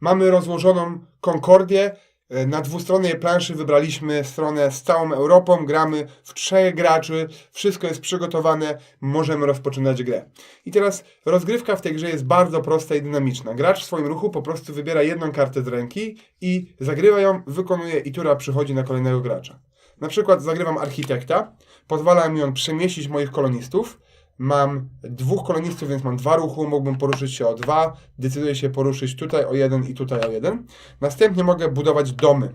Mamy rozłożoną Concordię. E, Na dwustronnej planszy wybraliśmy stronę z całą Europą. Gramy w trzech graczy. Wszystko jest przygotowane. Możemy rozpoczynać grę. I teraz rozgrywka w tej grze jest bardzo prosta i dynamiczna. Gracz w swoim ruchu po prostu wybiera jedną kartę z ręki i zagrywa ją, wykonuje i tura przychodzi na kolejnego gracza. Na przykład zagrywam architekta. Pozwala mi on przemieścić moich kolonistów. Mam dwóch kolonistów, więc mam dwa ruchu, mógłbym poruszyć się o dwa, decyduję się poruszyć tutaj o jeden i tutaj o jeden. Następnie mogę budować domy,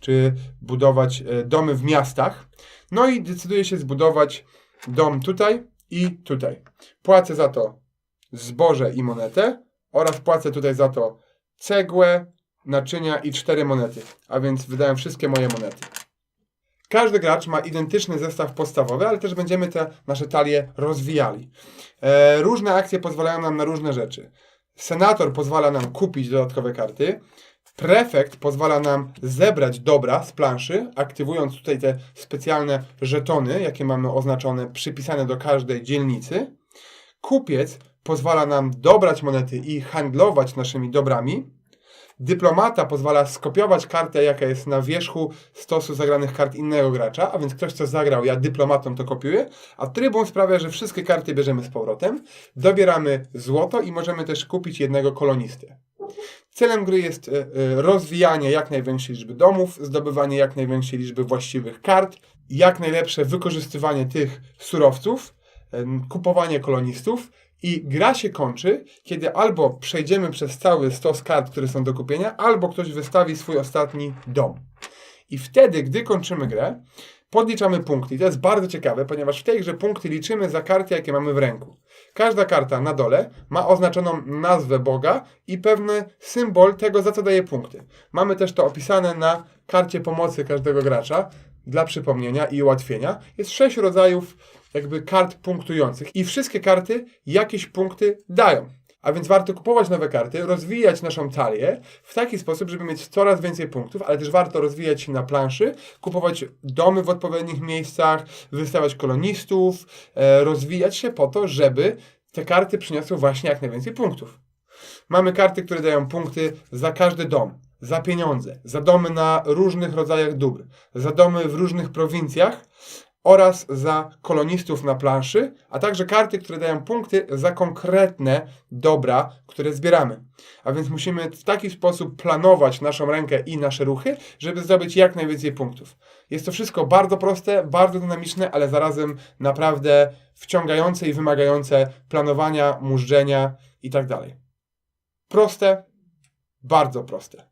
czy budować e, domy w miastach. No i decyduję się zbudować dom tutaj i tutaj. Płacę za to zboże i monetę oraz płacę tutaj za to cegłę, naczynia i cztery monety, a więc wydałem wszystkie moje monety. Każdy gracz ma identyczny zestaw podstawowy, ale też będziemy te nasze talie rozwijali. E, różne akcje pozwalają nam na różne rzeczy. Senator pozwala nam kupić dodatkowe karty. Prefekt pozwala nam zebrać dobra z planszy, aktywując tutaj te specjalne żetony, jakie mamy oznaczone, przypisane do każdej dzielnicy. Kupiec pozwala nam dobrać monety i handlować naszymi dobrami. Dyplomata pozwala skopiować kartę, jaka jest na wierzchu stosu zagranych kart innego gracza, a więc ktoś, co zagrał, ja dyplomatą to kopiuję, a trybun sprawia, że wszystkie karty bierzemy z powrotem, dobieramy złoto i możemy też kupić jednego kolonistę. Celem gry jest e, e, rozwijanie jak największej liczby domów, zdobywanie jak największej liczby właściwych kart, jak najlepsze wykorzystywanie tych surowców, em, kupowanie kolonistów i gra się kończy, kiedy albo przejdziemy przez cały stos kart, które są do kupienia, albo ktoś wystawi swój ostatni dom. I wtedy, gdy kończymy grę, podliczamy punkty. I to jest bardzo ciekawe, ponieważ w tej grze punkty liczymy za karty, jakie mamy w ręku. Każda karta na dole ma oznaczoną nazwę Boga i pewny symbol tego, za co daje punkty. Mamy też to opisane na karcie pomocy każdego gracza dla przypomnienia i ułatwienia. Jest sześć rodzajów jakby kart punktujących i wszystkie karty jakieś punkty dają. A więc warto kupować nowe karty, rozwijać naszą talię w taki sposób, żeby mieć coraz więcej punktów, ale też warto rozwijać się na planszy, kupować domy w odpowiednich miejscach, wystawiać kolonistów, e, rozwijać się po to, żeby te karty przyniosły właśnie jak najwięcej punktów. Mamy karty, które dają punkty za każdy dom, za pieniądze, za domy na różnych rodzajach dóbr, za domy w różnych prowincjach oraz za kolonistów na planszy, a także karty, które dają punkty za konkretne dobra, które zbieramy. A więc musimy w taki sposób planować naszą rękę i nasze ruchy, żeby zdobyć jak najwięcej punktów. Jest to wszystko bardzo proste, bardzo dynamiczne, ale zarazem naprawdę wciągające i wymagające planowania, mużdżenia i tak. Proste, bardzo proste.